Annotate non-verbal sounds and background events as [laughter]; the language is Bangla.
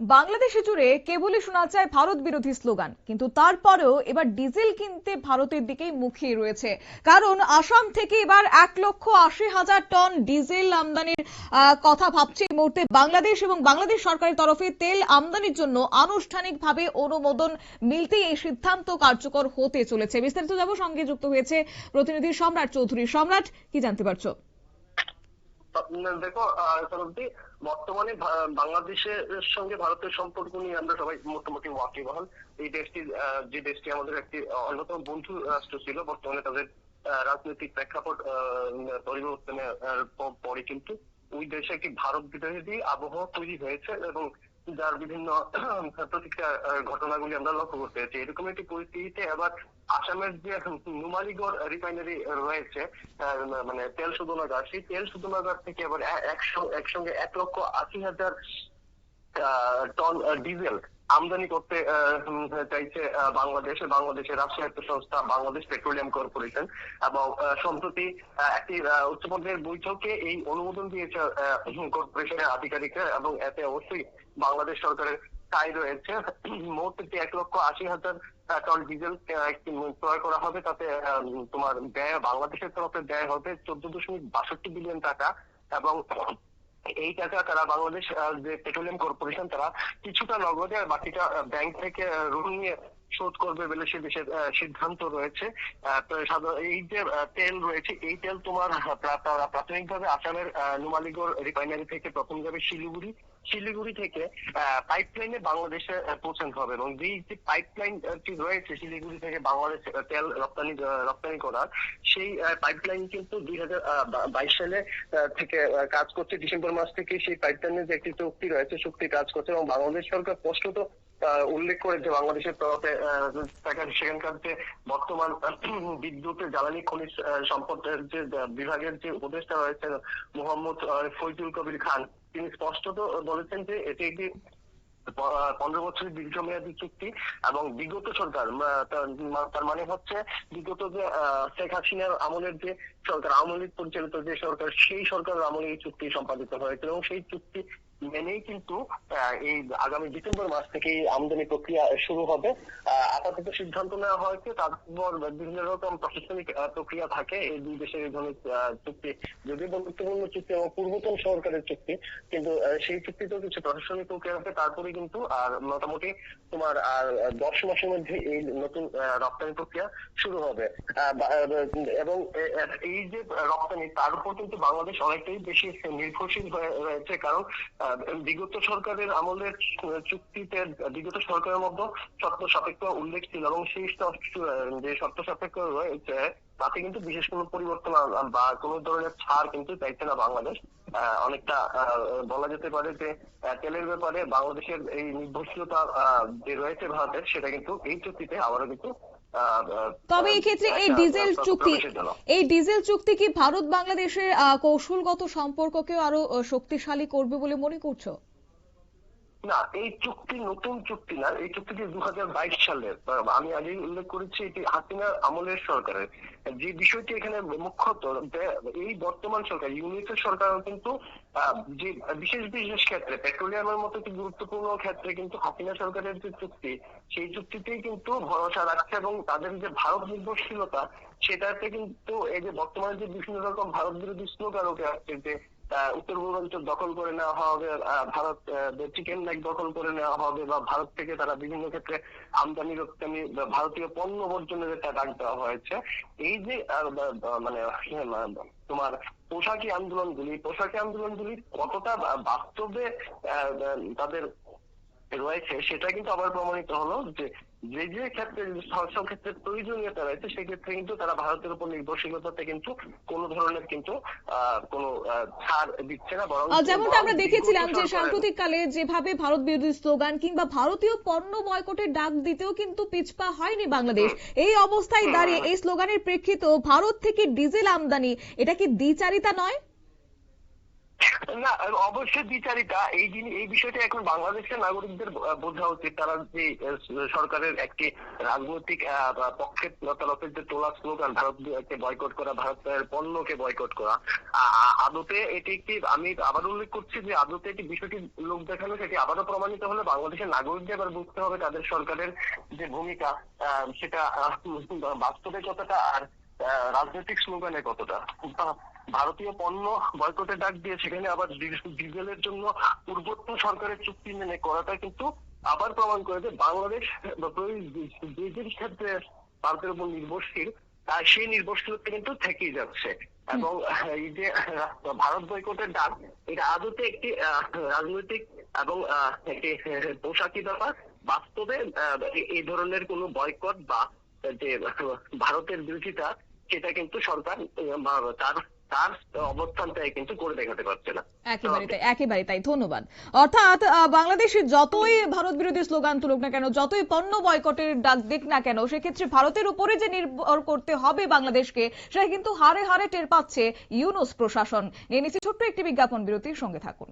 বাংলাদেশে জুড়ে কেবলই শোনা যায় ভারত বিরোধী স্লোগান, কিন্তু তারপরেও এবার ডিজেল কিনতে ভারতের দিকেই মুখিয়ে রয়েছে। কারণ আসাম থেকে এবার এক লক্ষ আশি হাজার টন ডিজেল আমদানির কথা ভাবছে মুহূর্তে বাংলাদেশ এবং বাংলাদেশ সরকারের তরফে তেল আমদানির জন্য আনুষ্ঠানিকভাবে অনুমোদন মিলতেই এই সিদ্ধান্ত কার্যকর হতে চলেছে। বিস্তারিত যাব সঙ্গে যুক্ত হয়েছে প্রতিনিধি সম্রাট চৌধুরী। সম্রাট, কি জানতে পারছ? দেখো সরস্বতী, বর্তমানে বাংলাদেশের সঙ্গে ভারতের সম্পর্ক নিয়ে আমরা সবাই মোটামুটি ওয়াকিবহাল। এই দেশটি যে দেশটি আমাদের একটি অন্যতম বন্ধু রাষ্ট্র ছিল বর্তমানে তাদের রাজনৈতিক প্রেক্ষাপট পরিবর্তনের পরে কিন্তু ওই দেশে একটি ভারত বিরোধী আবহাওয়া তৈরি হয়েছে এবং যার বিভিন্ন প্রতিক্রিয়া ঘটনাগুলি আমরা লক্ষ্য করতে পেরেছি। এরকম একটি পরিস্থিতিতে এবার আসামের যে নুমালিগড় রিফাইনারি রয়েছে মানে তেল শোধনাগার, সেই তেল শোধনাগার থেকে এবার একশো- একসঙ্গে এক লক্ষ আশি হাজার টন ডিজেল আমদানি করতে চাইছে বাংলাদেশ বাংলাদেশের রাষ্ট্রায়ত্ত সংস্থা বাংলাদেশ পেট্রোলিয়াম কর্পোরেশন এবং সম্প্রতি একটি আহ, উচ্চপর্যায়ের বৈঠকে এই অনুমোদন দিয়েছে কর্পোরেশনের আধিকারিকরা এবং এতে অবশ্যই বাংলাদেশ সরকারের সাই রয়েছে। মোট এক লক্ষ আশি হাজার টন ডিজেল ক্রয় করা হবে তাতে তোমার ব্যয় বাংলাদেশের তরফে ব্যয় হবে চোদ্দ দশমিক বাষট্টি বিলিয়ন টাকা এবং এই টাকা তারা বাংলাদেশ যে পেট্রোলিয়াম কর্পোরেশন তারা কিছুটা নগদে আর বাকিটা ব্যাংক থেকে ঋণ নিয়ে শোধ করবে বলে সে দেশের সিদ্ধান্ত রয়েছে। এই যে তেল রয়েছে, এই তেল তোমার প্রা- প্রা- প্রাথমিকভাবে আসামের নুমালিগড় রিফাইনারি থেকে প্রথম যাবে শিলিগুড়ি। শিলিগুড়ি থেকে পাইপলাইনে বাংলাদেশে পৌঁছানো হবে এবং যে পাইপলাইনটি রয়েছে শিলিগুড়ি থেকে বাংলাদেশ তেল রপ্তানি রপ্তানি করার, সেই পাইপলাইন কিন্তু দুই হাজার বাইশ সালে থেকে কাজ করছে। ডিসেম্বর মাস থেকে সেই পাইপলাইনের যে একটি চুক্তি রয়েছে, চুক্তি কাজ করছে এবং বাংলাদেশ সরকার স্পষ্টত উল্লেখ করেছে বাংলাদেশের তরফে সেখানকার যে বর্তমান [clears throat] বিদ্যুতের জ্বালানি খনিজ আহ, সম্পদের যে বিভাগের যে উপদেষ্টা রয়েছেন মোহাম্মদ ফৈজুল কবির খান তিনি স্পষ্টত বলেছেন যে এটি একটি পনেরো বছরের দীর্ঘমেয়াদী চুক্তি এবং বিগত সরকার তার মানে হচ্ছে বিগত যে শেখ হাসিনার আমলের যে সরকার আওয়ামী পরিচালিত যে সরকার সেই সরকারের আমলে এই চুক্তি সম্পাদিত হয়েছিল এবং সেই চুক্তি মেনেই কিন্তু এই আগামী ডিসেম্বর মাস থেকে আমদানি প্রক্রিয়া শুরু হবে। আপাতত সিদ্ধান্ত নেওয়া হয়েছে, তারপর বিভিন্ন রকম প্রশাসনিক প্রক্রিয়া থাকে। এই দুই দেশের এই ধরনের চুক্তি, যদিও গুরুত্বপূর্ণ চুক্তি এবং পূর্বতন সরকারের চুক্তি, কিন্তু সেই চুক্তিতেও কিছু প্রশাসনিক প্রক্রিয়া আছে। তারপরে কিন্তু, আর মোটামুটি তোমার, আর দশ মাসের মধ্যে এই নতুন রপ্তানি প্রক্রিয়া শুরু হবে। এবং এই যে রপ্তানি, তার উপর কিন্তু বাংলাদেশ অনেকটাই বেশি নির্ভরশীল হয়ে রয়েছে। কারণ বিগত সরকারের আমলের চুক্তিতে, বিগত সরকারের মধ্যে শর্ত সাপেক্ষ উল্লেখ ছিল এবং সেই যে শর্ত সাপেক্ষ রয়েছে, তাতে কিন্তু বিশেষ কোনো পরিবর্তন বা কোনো ধরনের ছাড় কিন্তু চাইছে না বাংলাদেশ। অনেকটা বলা যেতে পারে যে তেলের ব্যাপারে বাংলাদেশের এই নির্ভরশীলতা যে রয়েছে ভারতের, সেটা কিন্তু এই চুক্তিতে আবারও কিন্তু তবে এক্ষেত্রে ক্ষেত্রে এই ডিজেল চুক্তি এই ডিজেল চুক্তি কি ভারত বাংলাদেশের আহ, কৌশলগত সম্পর্ককেও আরও শক্তিশালী করবে বলে মনে করছ? না, এই চুক্তি নতুন চুক্তি না, এই চুক্তিটি দু হাজার বাইশ সালের আমি আগেই উল্লেখ করেছি এটি হাসিনা আমলের সরকারের। যে বিষয়টি এখানে মুখ্যত এই বর্তমান সরকার ইউনিটের সরকার কিন্তু যে বিশেষ বিশেষ ক্ষেত্রে, পেট্রোলিয়ামের মতো একটি গুরুত্বপূর্ণ ক্ষেত্রে কিন্তু হাসিনা সরকারের যে চুক্তি, সেই চুক্তিতেই কিন্তু ভরসা রাখছে এবং তাদের যে ভারত নির্ভরশীলতা, সেটাতে কিন্তু এই যে বর্তমানে যে বিভিন্ন রকম ভারত বিরোধী স্লোগান উঠে আসছে যে উত্তর পূর্বাঞ্চল দখল করে নেওয়া হবে ভারত চিকেন লেগ দখল করে নেওয়া হবে বা ভারত থেকে তারা বিভিন্ন ক্ষেত্রে আমদানি রপ্তানি ভারতীয় পণ্য বর্জনের একটা ডাক দেওয়া হয়েছে। এই যে মানে আহ, তোমার পোশাকি আন্দোলনগুলি পোশাকি আন্দোলনগুলি কতটা বাস্তবে তাদের রয়েছে সেটা কিন্তু আবার প্রমাণিত হলো যে যে যে ক্ষেত্রে সব ক্ষেত্রে প্রয়োজনীয়তা রয়েছে সেক্ষেত্রে কিন্তু তারা ভারতের উপর নির্ভরশীলতাতে কিন্তু কোন ধরনের কিন্তু কোনো ছাড় দিচ্ছে না বরং যেমনটা আমরা দেখেছিলাম যে সরকারের- সাম্প্রতিককালে যেভাবে ভারত বিরোধী স্লোগান কিংবা ভারতীয় পণ্য বয়কটের ডাক দিতেও কিন্তু পিছপা হয়নি বাংলাদেশ। এই অবস্থায় দাঁড়িয়ে এই স্লোগানের প্রেক্ষিত ভারত থেকে ডিজেল আমদানি এটা কি দ্বিচারিতা নয়? না, অবশ্যই বিচারিতা এই জিনিস এই বিষয়টা এখন বাংলাদেশের নাগরিকদের বোঝা উচিত। তারা যে সরকারের একটি রাজনৈতিক পক্ষের তরফের যে তোলা স্লোগান ভারতকে বয়কট করা ভারতের পণ্যকে বয়কট করা আদতে এটি একটি, আমি আবার উল্লেখ করছি যে আদতে একটি বিষয়টি লোক দেখানো সেটি আবারও প্রমাণিত হলে, বাংলাদেশের নাগরিকদের এবার বুঝতে হবে তাদের সরকারের যে ভূমিকা সেটা বাস্তবে কতটা আর রাজনৈতিক স্লোগানে কতটা? ভারতীয় পণ্য বয়কটের ডাক দিয়ে সেখানে আবার ডিজ- ডিজেলের জন্য পূর্বতন সরকারের চুক্তি মেনে করাটা কিন্তু আবার প্রমাণ করে যে বাংলাদেশ যে ক্ষেত্রে ভারতের উপর নির্ভরশীল সেই নির্ভরশীলতা কিন্তু থেকেই যাচ্ছে। এবং এই যে ভারত বয়কটের ডাক, এটা আদতে একটি রাজনৈতিক এবং একটি পোশাকি ব্যাপার। বাস্তবে এই ধরনের কোনো বয়কট বা যে, ভারতের বিরোধিতা সেটা কিন্তু সরকার তার বাংলাদেশে যতই ভারত বিরোধী স্লোগান তুলুক না কেন, যতই পণ্য বয়কটের ডাক দিক না কেন, সেক্ষেত্রে ভারতের উপরে যে নির্ভর করতে হবে বাংলাদেশকে সেটা কিন্তু হারে হারে টের পাচ্ছে ইউনুস প্রশাসন। নিচ্ছি ছোট্ট একটি বিজ্ঞাপন বিরতির সঙ্গে থাকুন।